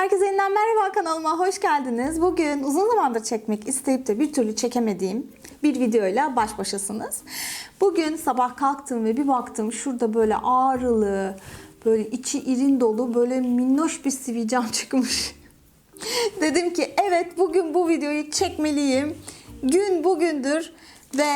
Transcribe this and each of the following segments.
Herkese yeniden merhaba kanalıma hoş geldiniz. Bugün uzun zamandır çekmek isteyip de bir türlü çekemediğim bir videoyla baş başasınız. Bugün sabah kalktım ve bir baktım şurada böyle ağrılı, böyle içi irin dolu, böyle minnoş bir sivilcem çıkmış. Dedim ki evet bugün bu videoyu çekmeliyim. Gün bugündür ve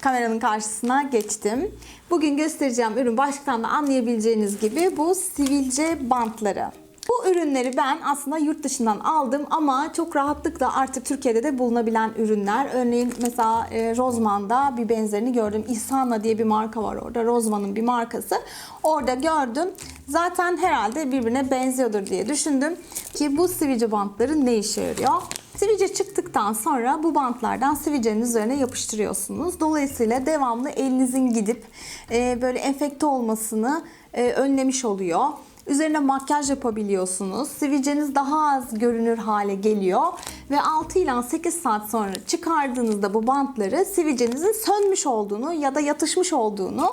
kameranın karşısına geçtim. Bugün göstereceğim ürün başlıktan da anlayabileceğiniz gibi bu sivilce bantları. Bu ürünleri ben aslında yurt dışından aldım ama çok rahatlıkla artık Türkiye'de de bulunabilen ürünler. Örneğin mesela e, Rozman'da bir benzerini gördüm. İhsanla diye bir marka var orada. Rozman'ın bir markası. Orada gördüm. Zaten herhalde birbirine benziyordur diye düşündüm ki bu sivilce bantları ne işe yarıyor? Sivilce çıktıktan sonra bu bantlardan sivilcenin üzerine yapıştırıyorsunuz. Dolayısıyla devamlı elinizin gidip e, böyle enfekte olmasını e, önlemiş oluyor. Üzerine makyaj yapabiliyorsunuz. Sivilceniz daha az görünür hale geliyor. Ve 6 ila 8 saat sonra çıkardığınızda bu bantları sivilcenizin sönmüş olduğunu ya da yatışmış olduğunu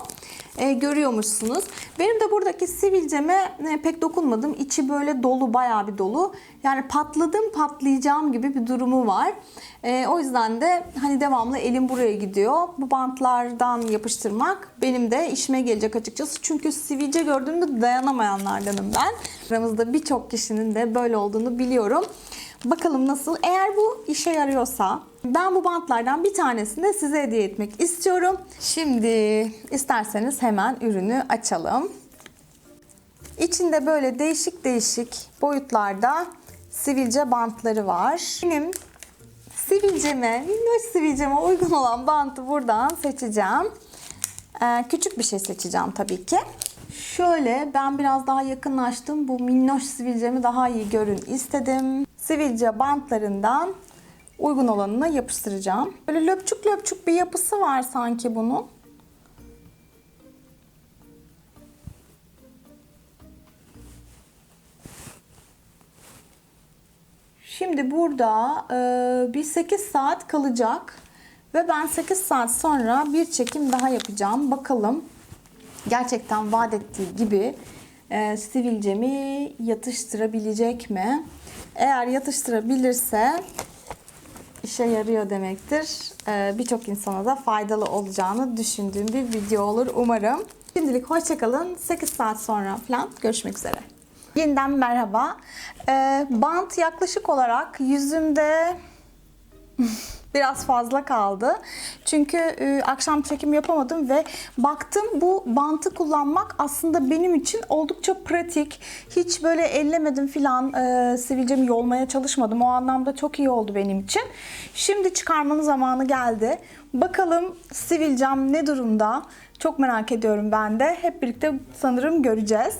e, görüyormuşsunuz. Benim de buradaki sivilceme e, pek dokunmadım. İçi böyle dolu, bayağı bir dolu. Yani patladım, patlayacağım gibi bir durumu var. E, o yüzden de hani devamlı elim buraya gidiyor. Bu bantlardan yapıştırmak benim de işime gelecek açıkçası. Çünkü sivilce gördüğümde dayanamayanlardanım ben. Aramızda birçok kişinin de böyle olduğunu biliyorum. Bakalım nasıl? Eğer bu işe yarıyorsa ben bu bantlardan bir tanesini de size hediye etmek istiyorum. Şimdi isterseniz hemen ürünü açalım. İçinde böyle değişik değişik boyutlarda sivilce bantları var. Benim sivilceme, minnoş sivilceme uygun olan bantı buradan seçeceğim. Ee, küçük bir şey seçeceğim tabii ki. Şöyle ben biraz daha yakınlaştım. Bu minnoş sivilcemi daha iyi görün istedim. Sivilce bantlarından uygun olanına yapıştıracağım. Böyle löpçük löpçük bir yapısı var sanki bunun. Şimdi burada e, bir 8 saat kalacak ve ben 8 saat sonra bir çekim daha yapacağım. Bakalım gerçekten vaat ettiği gibi e, sivilcemi yatıştırabilecek mi? Eğer yatıştırabilirse işe yarıyor demektir. E, Birçok insana da faydalı olacağını düşündüğüm bir video olur umarım. Şimdilik hoşçakalın. 8 saat sonra falan görüşmek üzere. Yeniden merhaba. E, bant yaklaşık olarak yüzümde biraz fazla kaldı. Çünkü e, akşam çekim yapamadım ve baktım bu bantı kullanmak aslında benim için oldukça pratik. Hiç böyle ellemedim filan e, sivilcemi yolmaya çalışmadım. O anlamda çok iyi oldu benim için. Şimdi çıkarmanın zamanı geldi. Bakalım sivilcem ne durumda? Çok merak ediyorum ben de. Hep birlikte sanırım göreceğiz.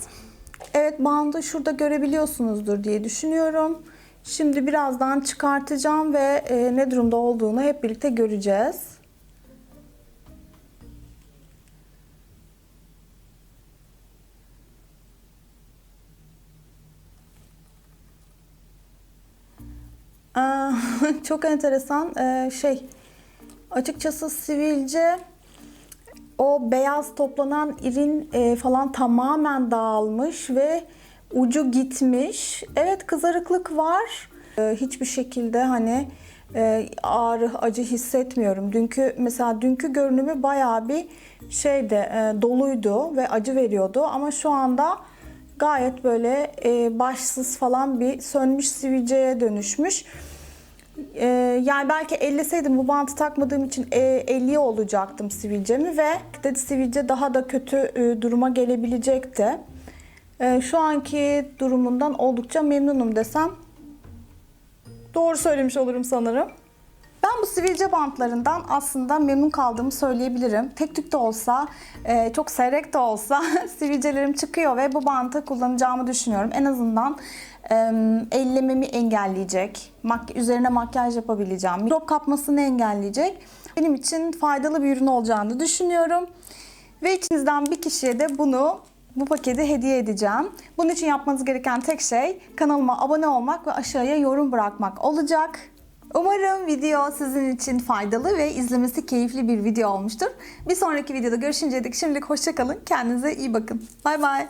Evet bandı şurada görebiliyorsunuzdur diye düşünüyorum. Şimdi birazdan çıkartacağım ve e, ne durumda olduğunu hep birlikte göreceğiz. Çok enteresan Ee, şey açıkçası sivilce o beyaz toplanan irin e, falan tamamen dağılmış ve ucu gitmiş. Evet kızarıklık var. E, hiçbir şekilde hani e, ağrı, acı hissetmiyorum. Dünkü mesela dünkü görünümü bayağı bir şeyde e, doluydu ve acı veriyordu ama şu anda gayet böyle e, başsız falan bir sönmüş sivilceye dönüşmüş. Ee, yani belki elleseydim bu bantı takmadığım için e, elliye olacaktım sivilcemi ve dedi sivilce daha da kötü e, duruma gelebilecekti. E, şu anki durumundan oldukça memnunum desem doğru söylemiş olurum sanırım. Ben bu sivilce bantlarından aslında memnun kaldığımı söyleyebilirim. Tek tük de olsa, e, çok seyrek de olsa sivilcelerim çıkıyor ve bu bantı kullanacağımı düşünüyorum. En azından ellememi engelleyecek, üzerine makyaj yapabileceğim, mikrop kapmasını engelleyecek. Benim için faydalı bir ürün olacağını düşünüyorum. Ve içinizden bir kişiye de bunu bu paketi hediye edeceğim. Bunun için yapmanız gereken tek şey kanalıma abone olmak ve aşağıya yorum bırakmak olacak. Umarım video sizin için faydalı ve izlemesi keyifli bir video olmuştur. Bir sonraki videoda görüşünceye dek şimdilik hoşçakalın. Kendinize iyi bakın. Bay bay.